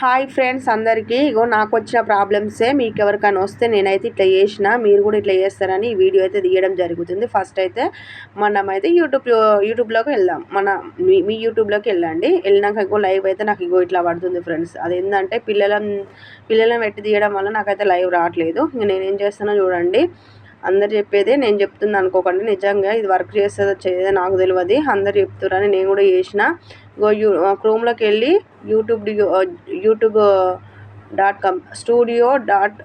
Hi friends అందరికీ. ఇగో నాకు వచ్చిన ప్రాబ్లమ్సే. మీకు ఎవరికైనా వస్తే నేనైతే ఇట్లా చేసిన మీరు కూడా ఇట్లా చేస్తారని ఈ వీడియో అయితే తీయడం జరుగుతుంది. ఫస్ట్ అయితే మనం అయితే యూట్యూబ్ యూట్యూబ్లోకి వెళ్దాం. మన మీ మీ యూట్యూబ్లోకి వెళ్ళండి. వెళ్ళినాక ఇగో లైవ్ అయితే నాకు ఇగో ఇట్లా పడుతుంది ఫ్రెండ్స్. అది ఏంటంటే పిల్లలను పిల్లలను పెట్టి తీయడం వల్ల నాకైతే లైవ్ రావట్లేదు. ఇంక నేనేం చేస్తానో చూడండి. అందరు చెప్పేదే నేను చెప్తుంది అనుకోకండి. నిజంగా ఇది వర్క్ చేస్తుందో చేయదో నాకు తెలియదు అందరు చెప్తారని నేను కూడా చేసిన. క్రోమ్లోకి వెళ్ళి YouTube YouTube dot com studio dot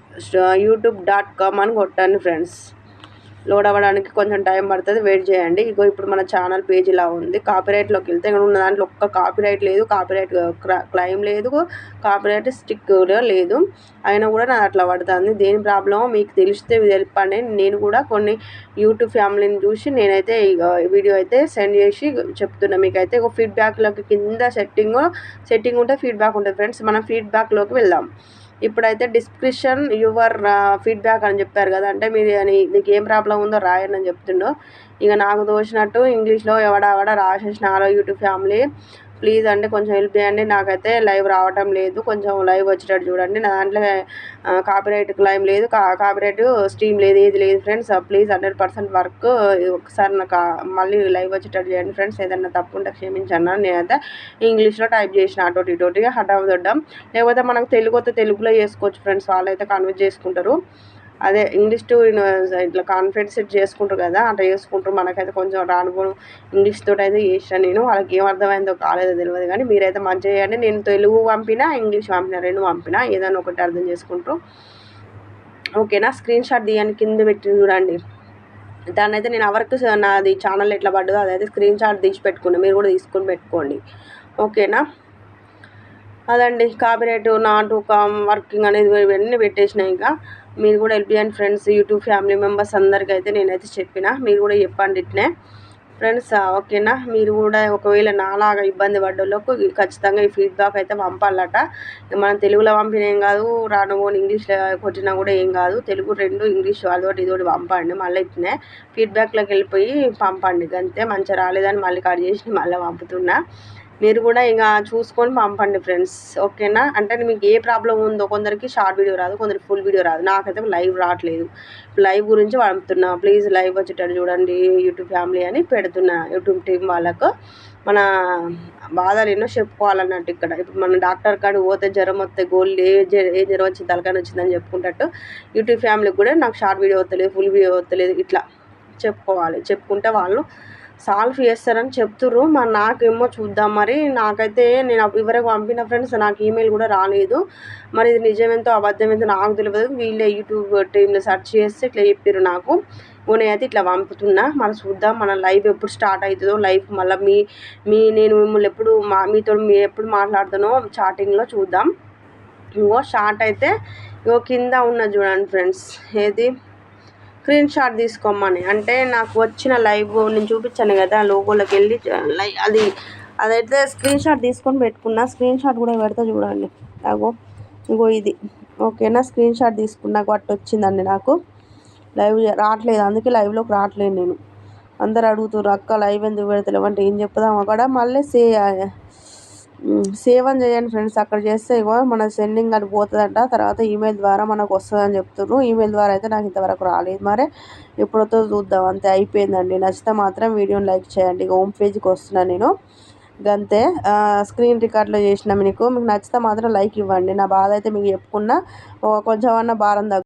YouTube dot com అని కొట్టండి ఫ్రెండ్స్. లోడ్ అవ్వడానికి కొంచెం టైం పడుతుంది. వెయిట్ చేయండి. ఇగో ఇప్పుడు మన ఛానల్ పేజ్ ఇలా ఉంది. కాపీరైట్లోకి వెళ్తే ఇక్కడ ఉన్న దాంట్లో ఒక్క కాపీరైట్ లేదు. కాపీరైట్ క్లైమ్ లేదు. కాపీరైట్ స్టిక్ కూడా లేదు. అయినా కూడా నాకు అట్లా పడుతుంది. దేని ప్రాబ్లమో మీకు తెలిస్తే తెలిపండి. నేను కూడా కొన్ని యూట్యూబ్ ఫ్యామిలీని చూసి నేనైతే వీడియో అయితే సెండ్ చేసి చెప్తున్నా. మీకైతే ఒక ఫీడ్బ్యాక్లోకి కింద సెట్టింగ్ సెట్టింగ్ ఉంటే ఫీడ్బ్యాక్ ఉంటుంది. ఫ్రెండ్స్ మనం ఫీడ్బ్యాక్లోకి వెళ్దాం. ఇప్పుడైతే డిస్క్రిప్షన్ యువర్ ఫీడ్బ్యాక్ అని చెప్పారు కదా. అంటే మీరు నీకు ఏం ప్రాబ్లం ఉందో రాయండి అని చెప్తుండో. ఇక నాకు తోచినట్టు ఇంగ్లీష్లో ఎవడ రాసేసినారో యూట్యూబ్ ఫ్యామిలీ ప్లీజ్ అండి కొంచెం హెల్ప్ చేయండి. నాకైతే లైవ్ రావటం లేదు. కొంచెం లైవ్ వచ్చేటట్టు చూడండి. నా దాంట్లో కాపీరైట్ క్లైమ్ లేదు. కాపీరైట్ స్ట్రీమ్ లేదు ఏది లేదు friends please hundred percent work ఒకసారి నాకు మళ్ళీ లైవ్ వచ్చేటట్టు చేయండి ఫ్రెండ్స్ ఏదైనా తప్పు ఉంటే క్షమించండి నేనైతే ఇంగ్లీష్లో టైప్ చేసిన. అటోటి ఇటోటిగా హఠావ్ దొడ్డం. లేకపోతే మనకు తెలుగు వస్తే తెలుగులో చేసుకోవచ్చు ఫ్రెండ్స్ వాళ్ళైతే కన్వర్ట్ చేసుకుంటారు. అదే ఇంగ్లీష్ టు ఇట్లా కాన్ఫిడెన్స్ సెట్ చేసుకుంటారు కదా అట్లా చేసుకుంటారు. మనకైతే కొంచెం రానుకోను ఇంగ్లీష్ తోటి అయితే చేసిన నేను వాళ్ళకి ఏం అర్థమైందో కాలేదో తెలియదు కానీ మీరైతే మంచిగా చేయండి. నేను తెలుగు పంపినా ఇంగ్లీష్ పంపినా రెండు పంపినా ఏదైనా ఒకటి అర్థం చేసుకుంటారు. ఓకేనా? స్క్రీన్ షాట్ తీయండి కింద పెట్టి చూడండి. దాన్ని అయితే నేను ఎవరికి నాది ఛానల్ ఎట్లా పడ్డదో అదైతే స్క్రీన్ షాట్ తీసి పెట్టుకున్నా మీరు కూడా తీసుకొని పెట్టుకోండి. ఓకేనా? అదండి. కాపీరైట్ నాటు కామ్ వర్కింగ్ అనేది ఇవన్నీ పెట్టేసినాయి ఇంకా మీరు కూడా ఎల్పిఎన్ ఫ్రెండ్స్ యూట్యూబ్ ఫ్యామిలీ మెంబర్స్ అందరికీ అయితే నేనైతే చెప్పిన. మీరు కూడా చెప్పండి ఇట్నే. ఫ్రెండ్స్ ఓకేనా? మీరు కూడా ఒకవేళ నాలాగా ఇబ్బంది పడ్డోళ్ళకు ఖచ్చితంగా ఈ ఫీడ్బ్యాక్ అయితే పంపాలట. మనం తెలుగులో పంపిన ఏం కాదు రాను ఇంగ్లీష్లో కొట్టినా కూడా ఏం కాదు. తెలుగు రెండు ఇంగ్లీష్ అదొకటి ఇదొకటి పంపండి. మళ్ళీ ఇట్నే ఫీడ్బ్యాక్లోకి వెళ్ళిపోయి పంపండి. అంతే మంచిగా రాలేదని మళ్ళీ కట్ చేసి మళ్ళీ పంపుతున్నా. మీరు కూడా ఇంకా చూసుకొని పంపండి ఫ్రెండ్స్ ఓకేనా? అంటే మీకు ఏ ప్రాబ్లం ఉందో కొందరికి షార్ట్ వీడియో రాదు కొందరికి ఫుల్ వీడియో రాదు. నాకైతే లైవ్ రావట్లేదు. లైవ్ గురించి పంపుతున్నా. ప్లీజ్ లైవ్ వచ్చేటట్టు చూడండి యూట్యూబ్ ఫ్యామిలీ అని పెడుతున్నా. యూట్యూబ్ టీం వాళ్ళకు మన బాధలు ఎన్నో చెప్పుకోవాలన్నట్టు ఇక్కడ. ఇప్పుడు మన డాక్టర్ కాడికి పోతే జ్వరం వస్తే గోల్డ్ ఏ ఏ జ్వరం వచ్చి తలకాని వచ్చిందని చెప్పుకుంటట్టు యూట్యూబ్ ఫ్యామిలీకి కూడా నాకు షార్ట్ వీడియో వస్తలేదు ఫుల్ వీడియో వస్తలేదు ఇట్లా చెప్పుకోవాలి. చెప్పుకుంటే వాళ్ళు సాల్వ్ చేస్తారని చెప్తుర్రు. మరి నాకేమో చూద్దాం మరి. నాకైతే నేను ఇవరకు పంపిన ఫ్రెండ్స్ నాకు ఈమెయిల్ కూడా రాలేదు. మరి ఇది నిజమేంతో అబద్ధమేంతో నాకు తెలియదు. వీళ్ళే యూట్యూబ్ టీంలో సెర్చ్ చేస్తే ఇట్లా చెప్పారు నాకు. అయితే ఇట్లా పంపుతున్నా. మనం చూద్దాం మన లైవ్ ఎప్పుడు స్టార్ట్ అవుతుందో లైవ్ మళ్ళీ మీ మీ నేను మిమ్మల్ని ఎప్పుడు మా మీతో మీ ఎప్పుడు మాట్లాడుతానో చాటింగ్లో చూద్దాం. ఇంకో షార్ట్ అయితే ఇంకో కింద ఉన్న చూడండి ఫ్రెండ్స్. ఏది? స్క్రీన్ షాట్ తీసుకోమని. అంటే నాకు వచ్చిన లైవ్ నేను చూపించాను కదా లోగోలోకి వెళ్ళి లై అది అదైతే స్క్రీన్ షాట్ తీసుకొని పెట్టుకున్నా. స్క్రీన్ షాట్ కూడా పెడతా చూడండి. అగో ఇగో ఇది. ఓకేనా? స్క్రీన్ షాట్ తీసుకున్నా అట్టు వచ్చిందండి నాకు. లైవ్ రావట్లేదు. అందుకే లైవ్లోకి రావట్లేదు నేను. అందరు అడుగుతున్నారు అక్క లైవ్ ఎందుకు పెడతలేవు? అంటే ఏం చెప్పుదాం అక్కడ మళ్ళీ సే సేవ్ చేయండి ఫ్రెండ్స్. అక్కడ చేస్తే ఇగో మన సెండింగ్ అది పోతుందంట. తర్వాత ఈమెయిల్ ద్వారా మనకు వస్తుందని చెప్తున్నారు ఈమెయిల్ ద్వారా అయితే నాకు ఇంతవరకు రాలేదు. మరి ఎప్పుడైతే చూద్దాం. అంతే అయిపోయిందండి. నచ్చితే మాత్రం వీడియోని లైక్ చేయండి. హోమ్ పేజ్కి వస్తున్నాను నేను. గంతే స్క్రీన్ రికార్డ్లో చేసిన మీకు. మీకు నచ్చితే మాత్రం లైక్ ఇవ్వండి. నా బాధ అయితే మీకు చెప్పుకున్నా. కొంచెం అన్న భారం